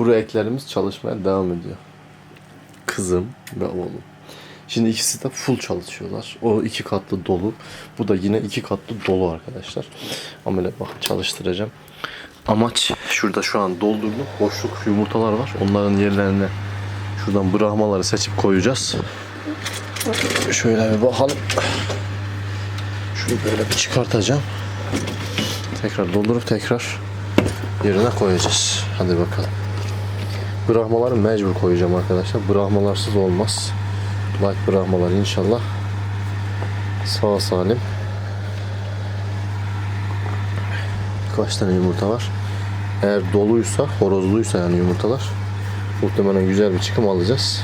furu eklerimiz çalışmaya devam ediyor. Kızım ve oğlum. Şimdi ikisi de full çalışıyorlar. O iki katlı dolu. Bu da yine iki katlı dolu arkadaşlar. Ama öyle bak çalıştıracağım. Amaç şurada şu an doldurdum. Boşluk yumurtalar var. Onların yerlerine şuradan bırakmaları seçip koyacağız. Şöyle bir bakalım. Şunu böyle bir çıkartacağım. Tekrar doldurup tekrar yerine koyacağız. Hadi bakalım. Bırakmaları mecbur koyacağım arkadaşlar. Bırakmalarsız olmaz. Like bırakmalar inşallah. Sağ salim. Kaç tane yumurta var? Eğer doluysa, horozluysa yani yumurtalar muhtemelen güzel bir çıkım alacağız.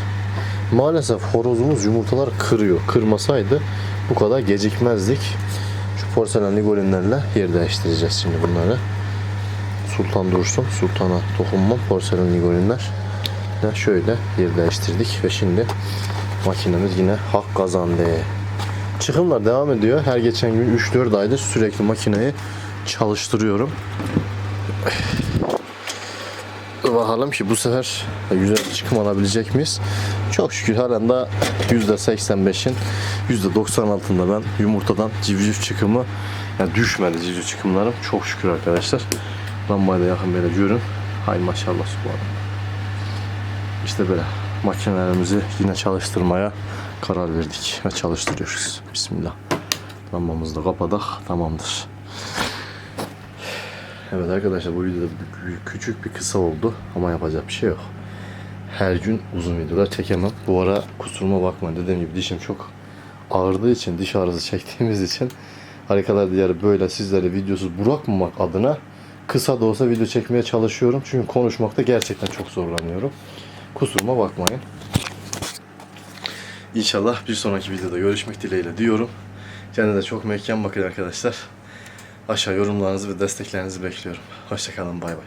Maalesef horozumuz yumurtalar kırıyor. Kırmasaydı bu kadar gecikmezdik. Şu porselen ligolinlerle yer değiştireceğiz şimdi bunları. Sultan dursun. Sultana dokunmam. Porselen ligolinler. De şöyle yer değiştirdik ve şimdi makinemiz yine hak kazandı. Çıkımlar devam ediyor. Her geçen gün 3-4 aydır sürekli makineyi çalıştırıyorum. Bakalım ki bu sefer güzel çıkım alabilecek miyiz? Çok şükür halen de %85'in %90 altında ben yumurtadan civciv çıkımı yani düşmedi civciv çıkımlarım. Çok şükür arkadaşlar. Lambayı da yakın böyle görün. Hay maşallah subhanallah. İşte böyle makinelerimizi yine çalıştırmaya karar verdik ve çalıştırıyoruz. Bismillah. Lambamızı da kapadık. Tamamdır. Evet arkadaşlar bu videoda küçük bir kısa oldu ama yapacak bir şey yok. Her gün uzun videolar çekemem. Bu ara kusuruma bakmayın. Dediğim gibi dişim çok ağrıdığı için, diş ağrısı çektiğimiz için Harikalar Diyarı böyle sizlere videosuz bırakmamak adına kısa da olsa video çekmeye çalışıyorum. Çünkü konuşmakta gerçekten çok zorlanıyorum. Kusuruma bakmayın. İnşallah bir sonraki videoda görüşmek dileğiyle diyorum. Kendinize çok mekan bakın arkadaşlar. Aşağı yorumlarınızı ve desteklerinizi bekliyorum. Hoşçakalın bay bay.